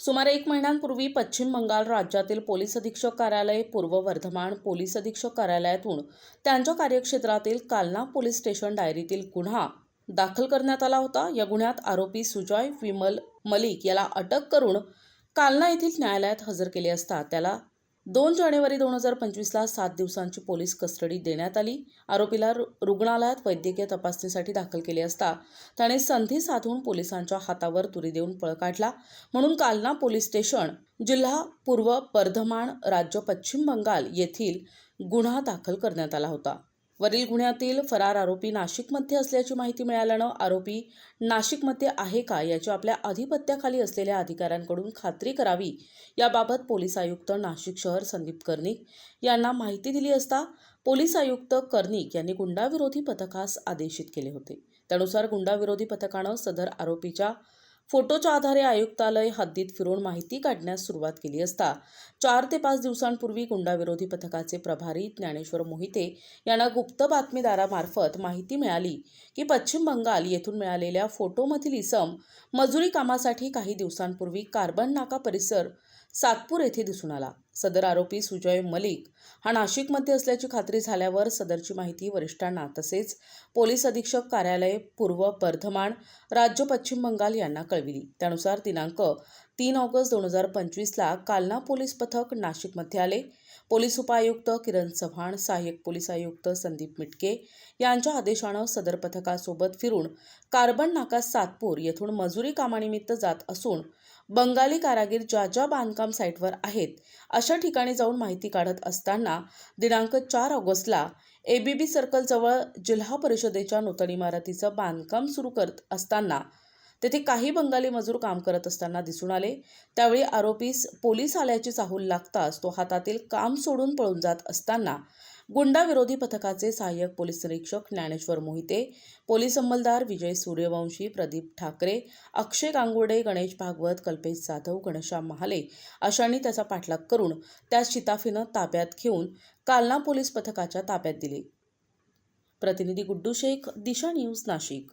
सुमारे एक महिन्यांपूर्वी पश्चिम बंगाल राज्यातील पोलीस अधीक्षक कार्यालय पूर्व वर्धमान पोलीस अधीक्षक कार्यालयातून त्यांच्या कार्यक्षेत्रातील कालना पोलीस स्टेशन डायरीतील गुन्हा दाखल करण्यात आला होता. या गुन्ह्यात आरोपी सुजॉय विमल मलिक याला अटक करून कालना येथील न्यायालयात हजर केले असता त्याला दोन जानेवारी दोन हजार पंचवीसला सात दिवसांची पोलीस कस्टडी देण्यात आली. आरोपीला रु- रुग्णालयात वैद्यकीय तपासणीसाठी दाखल केले असता त्याने संधी साधून पोलिसांच्या हातावर तुरी देऊन पळ काढला. म्हणून कालना पोलीस स्टेशन जिल्हा पूर्व बर्धमान राज्य पश्चिम बंगाल येथील गुन्हा दाखल करण्यात आला होता. वरील गुन्ह्यातील फरार आरोपी नाशिकमध्ये असल्याची माहिती मिळाल्यानं आरोपी नाशिकमध्ये आहे का याची आपल्या अधिपत्याखाली असलेल्या अधिकाऱ्यांकडून खात्री करावी याबाबत पोलीस आयुक्त नाशिक शहर संदीप कर्णिक यांना माहिती दिली असता पोलीस आयुक्त कर्णिक यांनी गुंडाविरोधी पथकास आदेशित केले होते. त्यानुसार गुंडाविरोधी पथकानं सदर आरोपीच्या फोटोच्या आधारे आयुक्तालय हद्दीत फिरून माहिती काढण्यास सुरुवात केली असता चार ते पाच दिवसांपूर्वी गुंडाविरोधी पथकाचे प्रभारी ज्ञानेश्वर मोहिते यांना गुप्त बातमीदारामार्फत माहिती मिळाली की पश्चिम बंगाल येथून मिळालेल्या फोटोमधील इसम मजुरी कामासाठी काही दिवसांपूर्वी कार्बन नाका परिसर सातपूर येथे दिसून आला. सदर आरोपी सुजय मलिक हा नाशिकमध्ये असल्याची खात्री झाल्यावर सदरची माहिती वरिष्ठांना तसेच पोलीस अधीक्षक कार्यालय पूर्व बर्धमान राज्य पश्चिम बंगाल यांना कळविली. त्यानुसार दिनांक तीन ऑगस्ट दोन हजार पंचवीसला कालना पोलीस पथक नाशिकमध्ये आले. पोलीस उपायुक्त किरण चव्हाण सहाय्यक पोलीस आयुक्त संदीप मिटके यांच्या आदेशानं सदर पथकासोबत फिरून कार्बन नाका सातपूर येथून मजुरी कामानिमित्त जात असून बंगाली कारागीर ज्या ज्या बांधकाम साईटवर आहेत अशा ठिकाणी जाऊन माहिती काढत असताना दिनांक चार ऑगस्टला एबीबी सर्कलजवळ जिल्हा परिषदेच्या नूतन इमारतीचं बांधकाम सुरू करत असताना तेथे काही बंगाली मजूर काम करत असताना दिसून आले. त्यावेळी आरोपीस पोलीस आल्याची चाहूल लागताच तो हातातील काम सोडून पळून जात असताना गुंडाविरोधी पथकाचे सहाय्यक पोलीस निरीक्षक ज्ञानेश्वर मोहिते पोलीस अंमलदार विजय सूर्यवंशी प्रदीप ठाकरे अक्षय गांगुडे गणेश भागवत कल्पेश जाधव घनश्याम महाले अशांनी त्याचा पाठलाग करून त्या शिताफीनं ताब्यात घेऊन कालना पोलीस पथकाच्या ताब्यात दिले. प्रतिनिधी गुड्डू शेख दिशा न्यूज नाशिक.